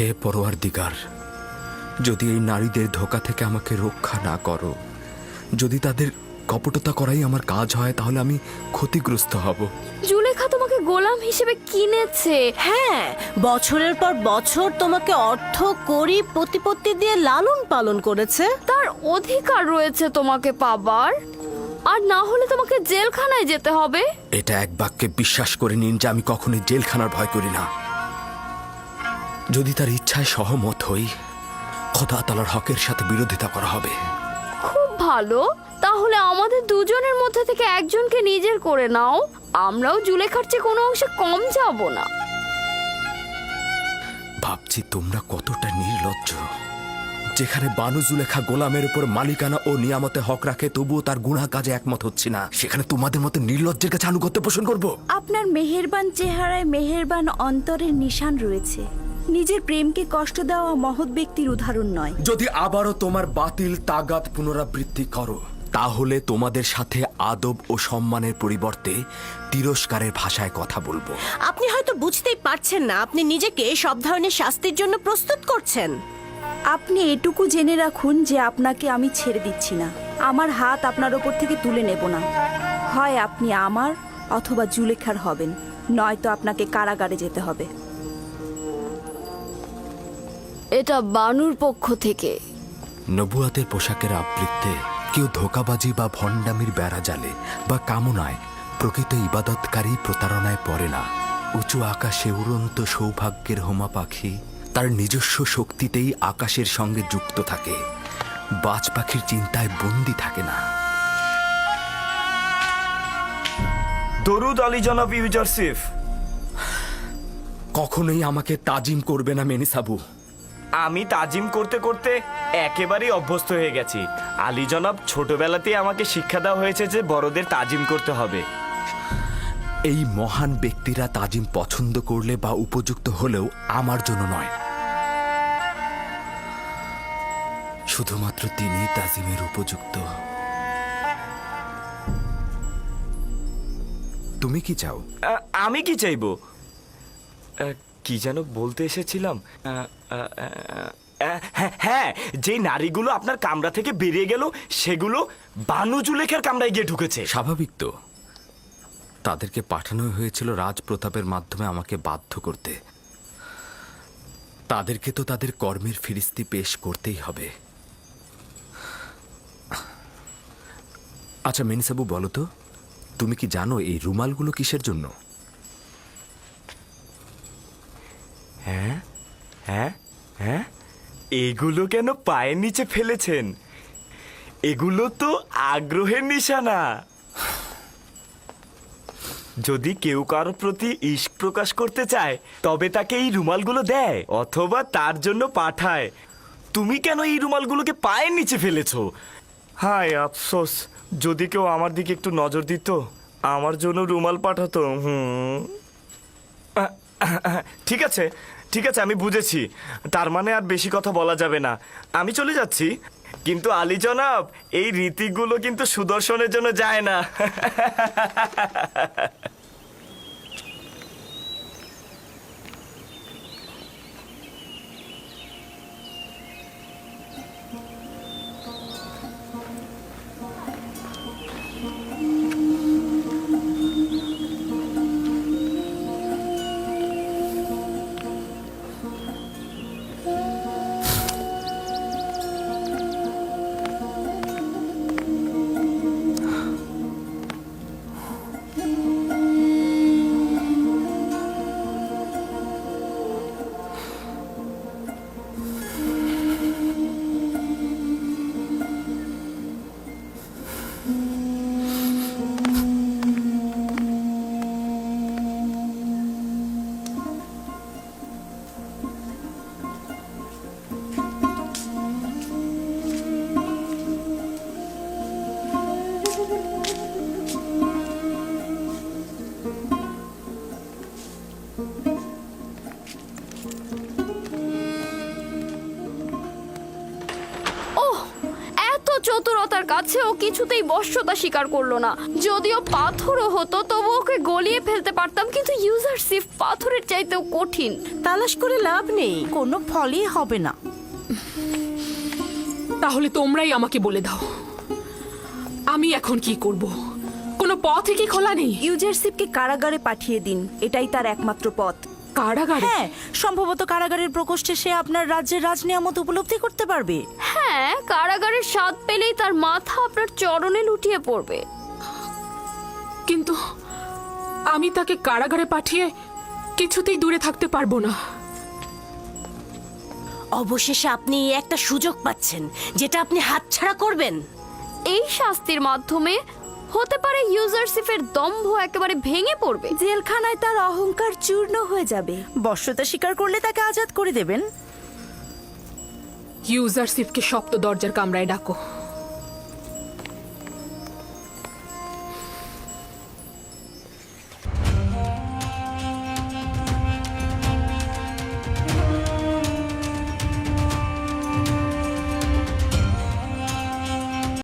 হে পরোয়ার দিগার যদি এই নারীদের ধোকা থেকে আমাকে রক্ষা না করো যদি তাদের কপটতা করাই আমার কাজ হয় তাহলে আমি ক্ষতিগ্রস্ত হব। জুলেখা তোমাকে গোলাম হিসেবে কিনেছে। হ্যাঁ বছরের পর বছর তোমাকে অর্থ করি প্রতিপত্তি দিয়ে লালন পালন করেছে। তার অধিকার রয়েছে তোমাকে পাবার। আর না হলে তোমাকে জেলখানায় যেতে হবে। এটা এক বাক্যে বিশ্বাস করে নিন যে আমি কখনোই জেলখানার ভয় করি না। যদি তার ইচ্ছায় সহমত হই খোদা তালার হকের সাথে বিরোধিতা করা হবে। খুব ভালো। তাহলে আমাদের দুজনের মধ্যে থেকে একজনকে নিজের করে নাও। আমরাও জুলেখার চেয়ে কোনো অংশে কম যাব না। ভাবছি তোমরা কতটা নির্লজ্জ। যেখানে বানু জুলেখা গোলামের উপর মালিকানা ও নিয়ামতে হক রাখে তবুও তার গুণা কাজে একমত হচ্ছে না। সেখানে তোমাদের মতো নির্লজ্জের কাছে আনুগত্য পোষণ করব? আপনার মেহেরবান চেহারায় মেহেরবান অন্তরের নিশান রয়েছে। নিজের প্রেমকে কষ্ট দেওয়া মহৎ ব্যক্তির উদাহরণ নয়। যদি আবারও তোমার বাতিল তাগাত পুনরাবৃত্তি করো তাহলে তোমাদের সাথে আদব ও সম্মানের পরিবর্তে তিরস্কারের ভাষায় কথা বলব। আপনি হয়তো বুঝতেই পারছেন না আপনি নিজেকে সব ধরনের শাস্তির জন্য প্রস্তুত করছেন। আপনি এটুকু জেনে রাখুন যে আপনাকে আমি ছেড়ে দিচ্ছি না। আমার হাত আপনার ওপর থেকে তুলে নেব না। হয় আপনি আমার অথবা জুলেখার হবেন নয়তো আপনাকে কারাগারে যেতে হবে। এটা বানুর পক্ষ থেকে। নবুয়াতের পোশাকের আবৃত্তে কেউ ধোকাবাজি বা ভণ্ডামির বেড়া জালে বা কামনায় প্রকৃত ইবাদতকারী প্রতারণায় পড়ে না। উঁচু আকাশে উড়ন্ত সৌভাগ্যের হোমা পাখি তার নিজস্ব শক্তিতেই আকাশের সঙ্গে যুক্ত থাকে। বাজ পাখির চিন্তায় বন্দি থাকে না। দরুদ আলী জনাব ইউজারসিফ কখনোই আমাকে তাজিম করবে না মেনিসাবু। আমি তাজিম করতে করতে একেবারেই অভ্যস্ত হয়ে গেছি। আলী জনাব ছোটবেলাতেই আমাকে শিক্ষা দেওয়া হয়েছে যে বড়দের তাজিম করতে হবে। এই মহান ব্যক্তিরা তাজিম পছন্দ করলে বা উপযুক্ত হলেও আমার জন্য নয়। শুধুমাত্র তিনি তাজিমের উপযুক্ত। তুমি কি চাও? আমি কি চাইব? কি যেন বলতে এসেছিলাম? হ্যাঁ, হ্যাঁ যে নারীগুলো আপনার কামরা থেকে বেরিয়ে গেল সেগুলো বানু জুলেখার কামরায় গিয়ে ঢুকেছে। স্বাভাবিক তো। তাদেরকে পাঠানো হয়েছিল রাজপ্রতাপের মাধ্যমে আমাকে বাধ্য করতে। তাদেরকে তো তাদের কর্মের ফিরিস্তি পেশ করতেই হবে। আচ্ছা মেনিসাবু বলো তো তুমি কি জানো এই রুমালগুলো কিসের জন্য? হ্যাঁ? হ্যাঁ? হ্যাঁ? এগুলো কেন পায়ের নিচে ফেলেছেন? এগুলো তো আগ্রহের নিশানা। যদি কেউ কারোর প্রতি ইস্ক প্রকাশ করতে চায় তবে তাকে এই রুমালগুলো দেয় অথবা তার জন্য পাঠায়। তুমি কেন এই রুমালগুলোকে পায়ের নিচে ফেলেছো? হায় আফসোস। যদি কেউ আমার দিকে একটু নজর দিত আমার জন্য রুমাল পাঠাতো হুম। ঠিক আছে। ঠিক আছে, আমি বুঝেছি। তার মানে আর বেশি কথা বলা যাবে না। আমি চলে যাচ্ছি। কিন্তু আলী জনাব, এই রীতিগুলো কিন্তু সুদর্শনের জন্য যায় না। কাছে ও কিছুতেই বশ্যতা স্বীকার করল না। যদিও পাথরও হতো তবু ওকে গলিয়ে ফেলতে পারতাম কিন্তু ইউজারশিপ পাথরের চাইতেও কঠিন। তালাশ করে লাভ নেই কোনো ফলই হবে না। তাহলে তোমরাই আমাকে বলে দাও আমি এখন কি করব? কোনো পথই কি খোলা নেই? ইউজারশিপকে কারাগারে পাঠিয়ে দিন এটাই তার একমাত্র পথ। কারাগারে? হ্যাঁ সম্ভবত কারাগারের প্রকোষ্ঠে সে আপনার রাজ্যের রাজনিয়ামত উপলব্ধি করতে পারবে। হ্যাঁ কারাগারের স্বাদ পেলেই তার মাথা আপনার চরণে লুটিয়ে পড়বে। কিন্তু আমি তাকে কারাগারে পাঠিয়ে কিছুতেই দূরে থাকতে পারব না। অবশেষে আপনি একটা সুযোগ পাচ্ছেন যেটা আপনি হাতছাড়া করবেন। এই শাস্তির মাধ্যমে হতে পারে ইউজারশিপের দম্ভ একেবারে ভেঙে পড়বে। জেলখানায় তার অহংকার চূর্ণ হয়ে যাবে। বর্ষতা স্বীকার করলে তাকে আজাদ করে দেবেন। ইউজারশিপকে শক্ত দরজার কামরায় ডাকো।